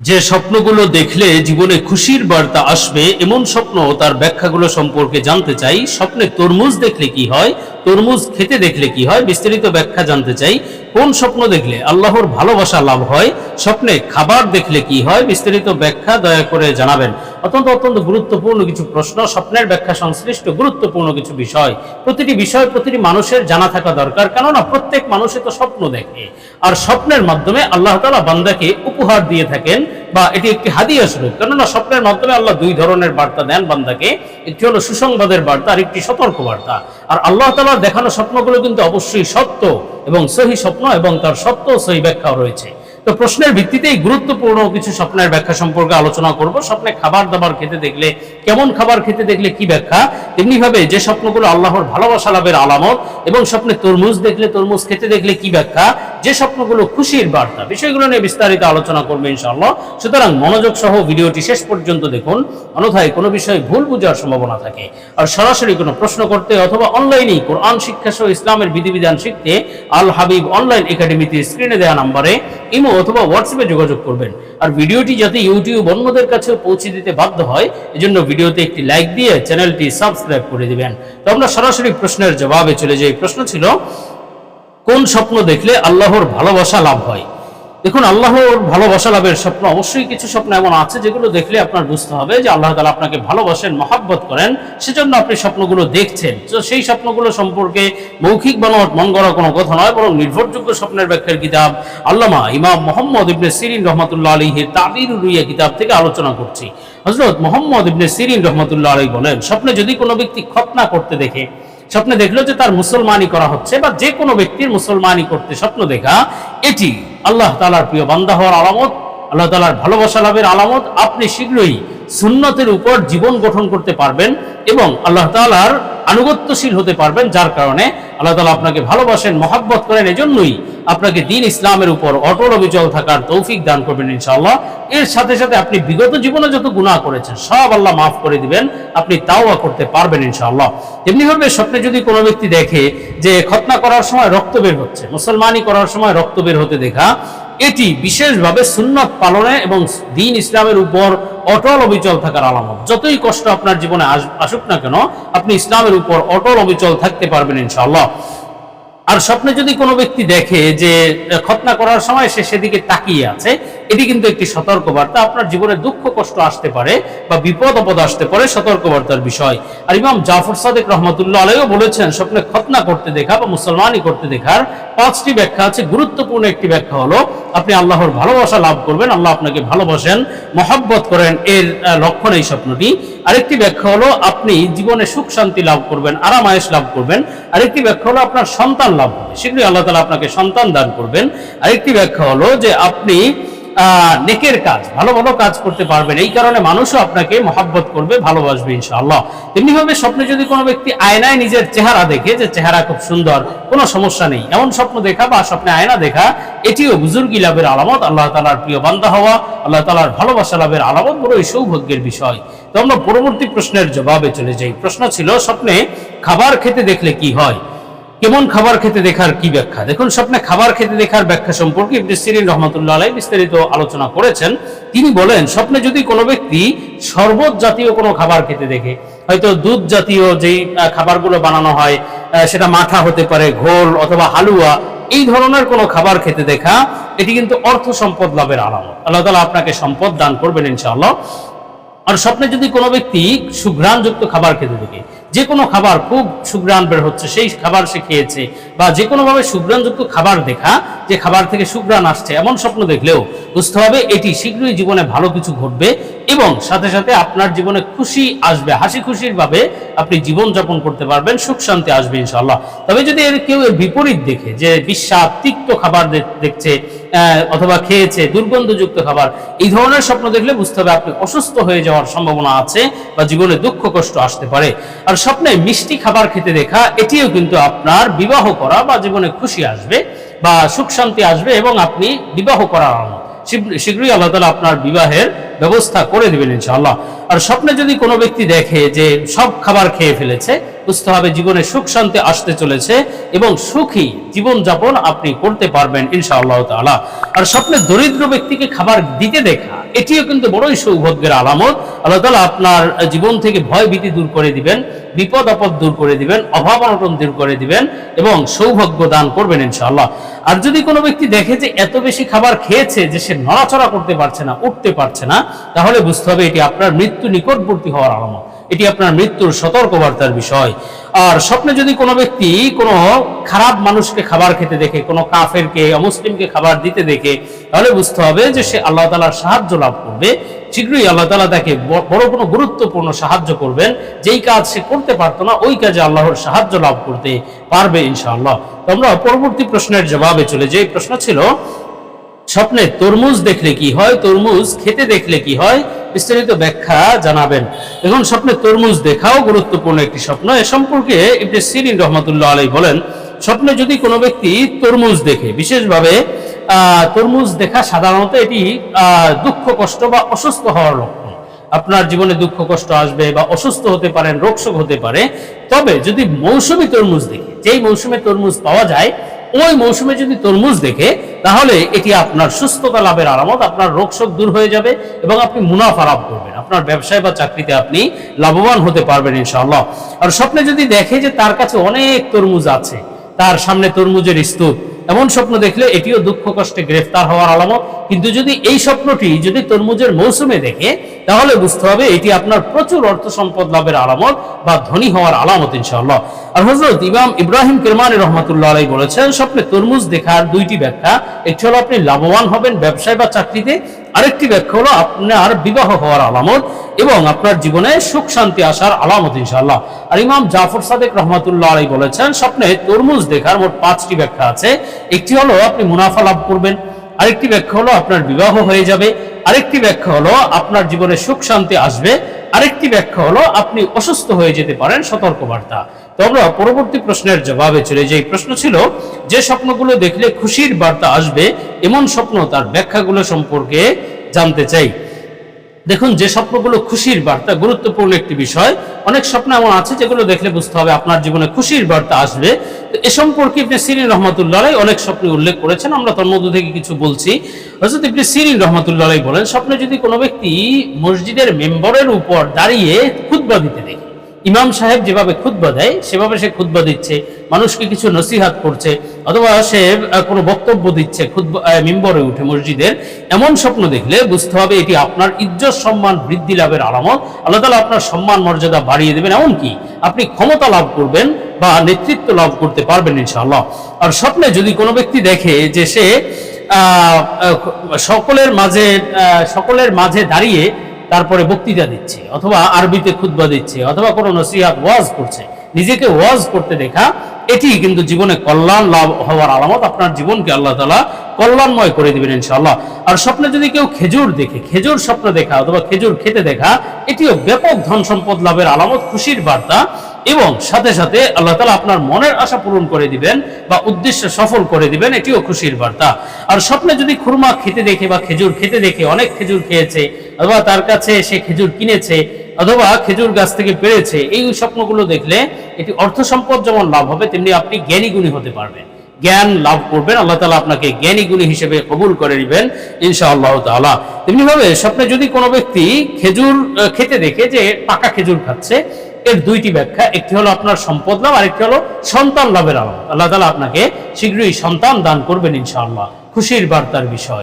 যে স্বপ্নগুলো দেখলে জীবনে খুশির বার্তা আসবে, এমন স্বপ্ন তার ব্যাখ্যাগুলো সম্পর্কে জানতে চাই। স্বপ্নে তরমুজ দেখলে কি হয়? তরমুজ খেতে দেখলে কি হয়? বিস্তারিত ব্যাখ্যা জানতে চাই। কোন স্বপ্ন দেখলে আল্লাহর ভালোবাসা লাভ হয়? স্বপ্নে খাবার দেখলে কি হয়? বিস্তারিত ব্যাখ্যা দয়া করে জানাবেন। অত্যন্ত অত্যন্ত গুরুত্বপূর্ণ কিছু প্রশ্ন, স্বপ্নের ব্যাখ্যা সংশ্লিষ্ট গুরুত্বপূর্ণ কিছু বিষয়। প্রতিটি বিষয়, প্রতিটি মানুষের জানা থাকা দরকার, কেননা প্রত্যেক মানুষে তো স্বপ্ন দেখে। আর স্বপ্নের মাধ্যমে আল্লাহ তালা বান্দাকে উপহার দিয়ে থাকেন, বা এটি একটি হাদিয়া স্বরূপ। কেননা স্বপ্নের মাধ্যমে আল্লাহ দুই ধরনের বার্তা দেন বান্দাকে, একটি হলো সুসংবাদের বার্তা, আর একটি সতর্ক বার্তা আর আল্লাহ তালার দেখানো স্বপ্নগুলো কিন্তু অবশ্যই সত্য এবং সহি স্বপ্ন এবং তার সত্য সহি ব্যাখ্যাও রয়েছে। তো প্রশ্নের ভিত্তিতে এই গুরুত্বপূর্ণ কিছু স্বপ্নের ব্যাখ্যা সম্পর্কে আলোচনা করব। স্বপ্নে খাবার দাবার খেতে দেখলে, কেমন খাবার খেতে দেখলে কি ব্যাখ্যা? তেমনি ভাবে যে স্বপ্নগুলো আল্লাহর ভালোবাসা লাভের আলামত এবং স্বপ্নে তরমুজ দেখলে তরমুজ খেতে দেখলে কি ব্যাখ্যা? যে স্বপ্নগুলো খুশির বার্তা, বিষয়গুলো নিয়ে বিস্তারিত আলোচনা করবে ইনশাআল্লাহ। সুতরাং মনোযোগ সহ ভিডিওটি শেষ পর্যন্ত দেখুন। অন্যথায় কোনো বিষয়ে ভুল বোঝার সম্ভাবনা থাকে। আর সরাসরি কোনো প্রশ্ন করতে অথবা অনলাইনেই কোরআন শিক্ষা সহ ইসলামের বিধিবিধান শিখতে আল হাবিব অনলাইন একাডেমিতে স্ক্রিনে দেওয়া নাম্বারে ইমো অথবা হোয়াটসঅ্যাপে যোগাযোগ করবেন। আর ভিডিওটি যাতে ইউটিউব অন্যদের কাছেও পৌঁছে দিতে বাধ্য হয়, এজন্য ভিডিওতে একটি লাইক দিয়ে চ্যানেলটি সাবস্ক্রাইব করে দিবেন। তো আমরা সরাসরি প্রশ্নের জবাবে চলে যাই। প্রশ্ন ছিল কোন স্বপ্ন দেখলে আল্লাহর ভালোবাসা লাভ হয়? দেখুন, আল্লাহর ভালোবাসা লাভের স্বপ্ন, অবশ্যই কিছু স্বপ্ন এমন আছে যেগুলো দেখলে আপনার বুঝতে হবে যে আল্লাহ তালা আপনাকে ভালোবাসেন, মহাব্বত করেন, সেজন্য আপনি স্বপ্নগুলো দেখছেন। তো সেই স্বপ্নগুলো সম্পর্কে মৌখিক বানোয়াট মন গড়া কোনো কথা নয়, বরং নির্ভরযোগ্য স্বপ্নের ব্যাখ্যার কিতাব আল্লামা ইমাম মোহাম্মদ ইবনে সিরিন রহমতুল্লাহ আলীহের তাবির রুইয়া কিতাব থেকে আলোচনা করছি। হজরত মোহাম্মদ ইবনে সিরিন রহমতুল্লাহ আলী বলেন, স্বপ্নে যদি কোনো ব্যক্তি খতনা করতে দেখে স্বপ্নে দেখল যে তার মুসলমানি করা হচ্ছে বা যে কোনো ব্যক্তির মুসলমানি করতে স্বপ্ন দেখা, এটি আল্লাহ তালার প্রিয় বান্দা হওয়ার আলামত, আল্লাহ তালার ভালোবাসা লাভের আলামত। আপনি শীঘ্রই সুন্নতের উপর জীবন গঠন করতে পারবেন এবং আল্লাহ তালার আনুগত্যশীল হতে পারবেন, যার কারণে আল্লাহ তালা আপনাকে ভালোবাসেন, মহাব্বত করেন, এজন্যই আপনাকে দিন ইসলামের উপর অটল অবিচল থাকার তৌফিক দান করবেন ইনশাআল্লাহ। এর সাথে সাথে আপনি বিগত জীবনে যত গুণা করেছেন, সব আল্লাহ মাফ করে দিবেন, আপনি তাওয়া করতে পারবেন ইনশাআল্লাহ। তেমনিভাবে স্বপ্নে যদি কোনো ব্যক্তি দেখে যে খতনা করার সময় রক্ত বের হচ্ছে মুসলমানি করার সময় রক্ত বের হতে দেখা এটি বিশেষভাবে সুন্নত পালনে এবং দিন ইসলামের উপর অটল অবিচল থাকার আলামত। যতই কষ্ট আপনার জীবনে আস- আসুক না কেন, আপনি ইসলামের উপর অটল অবিচল থাকতে পারবেন ইনশাআল্লাহ। আর স্বপ্নে যদি কোনো ব্যক্তি দেখে যে খতনা করার সময় সে সেদিকে তাকিয়ে আছে এটি কিন্তু একটি সতর্কবার্তা। আপনার জীবনে দুঃখ, কষ্ট আসতে পারে বা বিপদ, আপদ আসতে পারে, সতর্কবার্তার বিষয়। আর ইমাম জাফর সাদেক রহমতুল্লাহ আলাইও বলেছেন, স্বপ্নে খতনা করতে দেখা বা মুসলমানি করতে দেখার পাঁচটি ব্যাখ্যা আছে। গুরুত্বপূর্ণ একটি ব্যাখ্যা হলো, আপনি আল্লাহর ভালোবাসা লাভ করবেন, আল্লাহ আপনাকে ভালোবাসেন, মহাব্বত করেন, এর লক্ষণ এই স্বপ্নটি। আরেকটি ব্যাখ্যা হলো, আপনি জীবনে সুখ, শান্তি লাভ করবেন, আরাম আয়েস লাভ করবেন। আরেকটি ব্যাখ্যা হলো, আপনার সন্তান লাভ হবে। শীঘ্রই আল্লাহ তালা আপনাকে সন্তান দান করবেন। আরেকটি ব্যাখ্যা হলো যে আপনি নেকের কাজ, ভালো ভালো কাজ করতে পারবেন। এই কারণে মানুষও আপনাকে মহাব্বত করবে, ভালোবাসবে ইনশাআল্লাহ। তেমনি ভাবে স্বপ্নে যদি কোনো ব্যক্তি আয়নায় নিজের চেহারা দেখে যে চেহারা খুব সুন্দর, কোনো সমস্যা নেই। এমন স্বপ্ন দেখা বা স্বপ্নে আয়না দেখা, এটিও বুজুর্গি লাভের আলামত, আল্লাহ তালার প্রিয় বান্দা হওয়া, আল্লাহ তালার ভালোবাসা লাভের আলামত বড়ই সৌভাগ্যের বিষয়। তো আমরা পরবর্তী প্রশ্নের জবাবে চলে যাই। প্রশ্ন ছিল, স্বপ্নে খাবার খেতে দেখলে কি হয়? কেমন খাবার খেতে দেখার কি ব্যাখ্যা? দেখুন, স্বপ্নে খাবার খেতে দেখার ব্যাখ্যা সম্পর্কে ইবনে সিরিন রহমতুল্লাহ আলাই বিস্তারিত আলোচনা করেছেন। তিনি বলেন, স্বপ্নে যদি কোনো ব্যক্তি শরবত জাতীয় কোনো খাবার খেতে দেখে, হয়তো দুধ জাতীয় যেই খাবারগুলো বানানো হয় সেটা মাথা হতে পারে, ঘোল অথবা হালুয়া, এই ধরনের কোনো খাবার খেতে দেখা, এটি কিন্তু অর্থ সম্পদ লাভের আলামত। আল্লাহ তালা আপনাকে সম্পদ দান করবেন ইনশাআল্লাহ। আর স্বপ্নে যদি কোনো ব্যক্তি সুঘ্রাণযুক্ত খাবার খেতে দেখে যে কোনো খাবার খুব সুঘ্রাণ বের হচ্ছে, সেই খাবার সে খেয়েছে, বা যে কোনোভাবে সুঘ্রাণযুক্ত খাবার দেখা, যে খাবার থেকে সুঘ্রাণ আসছে, এমন স্বপ্ন দেখলেও বুঝতে হবে এটি শীঘ্রই জীবনে ভালো কিছু ঘটবে এবং সাথে সাথে আপনার জীবনে খুশি আসবে, হাসি খুশির ভাবে আপনি জীবন যাপন করতে পারবেন, সুখ শান্তি আসবে ইনশাল্লাহ তবে যদি এর কেউ এর বিপরীত দেখে, যে বিস্বাদ, তিক্ত খাবার দেখছে অথবা খেয়েছে, দুর্গন্ধযুক্ত খাবার, এই ধরনের স্বপ্ন দেখলে বুঝতে হবে আপনি অসুস্থ হয়ে যাওয়ার সম্ভাবনা আছে বা জীবনে দুঃখ, কষ্ট আসতে পারে। আর স্বপ্নে মিষ্টি খাবার খেতে দেখা, এটিও কিন্তু আপনার বিবাহ করা বা জীবনে খুশি আসবে বা সুখ শান্তি আসবে এবং আপনি বিবাহ করার শীঘ্রই আল্লাহ তালা আপনার বিবাহের ব্যবস্থা করে দেবেন ইনশাআল্লাহ। আর স্বপ্নে যদি কোনো ব্যক্তি দেখে যে সব খাবার খেয়ে ফেলেছে বুঝতে হবে জীবনে সুখ শান্তি আসতে চলেছে এবং সুখী জীবন যাপন আপনি করতে পারবেন ইনশাআল্লাহ তালা আর স্বপ্নে দরিদ্র ব্যক্তিকে খাবার দিতে দেখা এটিও কিন্তু বড়ই সৌভাগ্যের আলামত। আল্লাহ তালা আপনার জীবন থেকে ভয় ভীতি দূর করে দিবেন, বিপদ আপদ দূর করে দিবেন, অভাব অনটন দূর করে দিবেন এবং সৌভাগ্য দান করবেন ইনশাআল্লাহ। আর যদি কোনো ব্যক্তি দেখে যে এত বেশি খাবার খেয়েছে যে সে নড়াচড়া করতে পারছে না, উঠতে পারছে না, তাহলে বুঝতে হবে এটি আপনার মৃত্যু নিকটবর্তী হওয়ার আলামত। এটি আপনার মৃত্যুর সতর্কবার্তার বিষয়। আর স্বপ্নে যদি কোনো ব্যক্তি কোনো খারাপ মানুষকে খাবার খেতে দেখে, কোনো কাফেরকে, অমুসলিমকে খাবার দিতে দেখে তাহলে বুঝতে হবে যে সে আল্লাহ তালার সাহায্য লাভ করবে। শীঘ্রই আল্লাহ তালা তাকে বড় কোনো গুরুত্বপূর্ণ সাহায্য করবেন। যেই কাজ সে করতে পারতো না, ওই কাজে আল্লাহর সাহায্য লাভ করতে পারবে ইনশাআল্লাহ। তো আমরা পরবর্তী প্রশ্নের জবাবে চলে যে প্রশ্ন ছিল, স্বপ্নে তরমুজ দেখলে কি হয়? তরমুজ খেতে দেখলে কি হয়? বিস্তারিত ব্যাখ্যা জানাবেন। এখন স্বপ্নে তরমুজ দেখাও গুরুত্বপূর্ণ একটি স্বপ্ন। এ সম্পর্কে ইবনে সিরিন রহমতুল্লাহ আলাই বলেন, স্বপ্নে যদি কোনো ব্যক্তি তরমুজ দেখে, বিশেষভাবে তরমুজ দেখা সাধারণত এটি দুঃখ কষ্ট বা অসুস্থ হওয়ার লক্ষণ। আপনার জীবনে দুঃখ কষ্ট আসবে বা অসুস্থ হতে পারেন, রোগশোক হতে পারে। তবে যদি মৌসুমি তরমুজ দেখে, যেই মৌসুমে তরমুজ পাওয়া যায়, ওই মৌসুমে যদি তরমুজ দেখে, তাহলে এটি আপনার সুস্থতা লাভের আরামত, আপনার রোগশোক দূর হয়ে যাবে এবং আপনি মুনাফা লাভ করবেন। আপনার ব্যবসায় বা চাকরিতে আপনি লাভবান হতে পারবেন, ইনশাআল্লাহ। আর স্বপ্নে যদি দেখে যে তার কাছে অনেক তরমুজ আছে, তার সামনে তরমুজের স্তূপ এমন স্বপ্ন দেখলে এটিও দুঃখ কষ্টে গ্রেফতার হওয়ার আলামত। কিন্তু যদি এই স্বপ্নটি যদি তরমুজের মৌসুমে দেখে, তাহলে বুঝতে হবে এটি আপনার প্রচুর অর্থ সম্পদ লাভের আলামত বা ধনী হওয়ার আলামত, ইনশাআল্লাহ। আর হজরত ইমাম ইব্রাহিম কিরমানি রহমতুল্লাহ আলাই বলেছেন, স্বপ্নে তরমুজ দেখার দুইটি ব্যাখ্যা। একটি হলো আপনি লাভবান হবেন ব্যবসায় বা চাকরিতে, আরেকটি ব্যাখ্যা হলো আপনার বিবাহ হওয়ার আলামত। এবং আপনার জীবনে সুখ, শান্তি আসার আলামত, ইনশাআল্লাহ। আর ইমাম জাফর সাদেক রহমতুল্লাহ আলাই বলেছেন, স্বপ্নে তরমুজ দেখার মোট পাঁচটি ব্যাখ্যা আছে। একটি হলো, আপনি মুনাফা লাভ করবেন। আরেকটি ব্যাখ্যা হলো, আপনার বিবাহ হয়ে যাবে। আরেকটি ব্যাখ্যা হলো, আপনার জীবনে সুখ, শান্তি আসবে। আরেকটি ব্যাখ্যা হলো, আপনি অসুস্থ হয়ে যেতে পারেন, সতর্কবার্তা। তো আমরা পরবর্তী প্রশ্নের জবাবে চলে যাই। প্রশ্ন ছিল, যে স্বপ্নগুলো দেখলে খুশির বার্তা আসবে, এমন স্বপ্ন তার ব্যাখ্যাগুলো সম্পর্কে জানতে চাই। দেখুন, যে স্বপ্নগুলো খুশির বার্তা, গুরুত্বপূর্ণ একটি বিষয়। অনেক স্বপ্ন এমন আছে যেগুলো দেখলে বুঝতে হবে আপনার জীবনে খুশির বার্তা আসবে। এ সম্পর্কে ইবনে সিরিন রহমতুল্লাহ অনেক স্বপ্নে উল্লেখ করেছেন, আমরা তোর মধ্য থেকে কিছু বলছি। হজরত ইবনে সিরিন রহমতুল্লাহ বলেন, স্বপ্নে যদি কোনো ব্যক্তি মসজিদের মেম্বরের উপর দাঁড়িয়ে খুতবা দিতে দেখে ইমাম সাহেব যেভাবে খুতবা দেয়, সেভাবে সে খুতবা দিচ্ছে। মানুষকে কিছু নসিহাত করছে, অথবা সে কোনো বক্তব্য দিচ্ছে মিম্বরে উঠে মসজিদের এমন স্বপ্ন দেখলে বুঝতে হবে এটি আপনার ইজ্জত, সম্মান, বৃদ্ধি লাভের আলামত। আল্লাহ তালা আপনার সম্মান, মর্যাদা বাড়িয়ে দেবেন। এমনকি আপনি ক্ষমতা লাভ করবেন বা নেতৃত্ব লাভ করতে পারবেন ইনশাআল্লাহ। আর স্বপ্নে যদি কোনো ব্যক্তি দেখে যে সে সকলের মাঝে সকলের মাঝে দাঁড়িয়ে তারপরে বক্তৃতা দিচ্ছে, অথবা আরবিতে খুদ্া দিচ্ছে, অথবা কোনো নসিহাত, ওয়াজ করছে। নিজেকে ওয়াজ করতে দেখা, এটি কিন্তু জীবনে কল্যাণ লাভ হওয়ার আলামত আপনার জীবনকে আল্লাহ তালা কল্যাণময় করে দিবেন ইনশাআল্লাহ। আর স্বপ্নে যদি কেউ খেজুর দেখে, খেজুর স্বপ্ন দেখা অথবা খেজুর খেতে দেখা, এটিও ব্যাপক ধন সম্পদ লাভের আলামত, খুশির বার্তা এবং সাথে সাথে আল্লাহ তালা আপনার মনের আশা পূরণ করে দিবেন বা উদ্দেশ্য সফল করে দিবেন, এটিও খুশির বার্তা। আর স্বপ্নে যদি খুরমা খেতে দেখে বা খেজুর খেতে দেখে, অনেক খেজুর খেয়েছে অথবা তার কাছে সে খেজুর কিনেছে অথবা খেজুর গাছ থেকে পেরেছে, এই স্বপ্নগুলো দেখলে এটি অর্থ সম্পদ যেমন লাভ হবে, তেমনি আপনি জ্ঞানী গুণী হতে পারবেন। জ্ঞান লাভ করবেন, আল্লাহ তালা আপনাকে জ্ঞানী গুণী হিসেবে কবুল করে নেবেন ইনশা আল্লাহ তালা তেমনি ভাবে স্বপ্নে যদি কোনো ব্যক্তি খেজুর খেতে দেখে যে পাকা খেজুর খাচ্ছে, এর দুইটি ব্যাখ্যা, একটি হলো আপনার সম্পদ লাভ, আরেকটি হলো সন্তান লাভের আলাম আল্লাহ তালা আপনাকে শীঘ্রই সন্তান দান করবেন, ইনশাআল্লাহ। খুশির বার্তার বিষয়।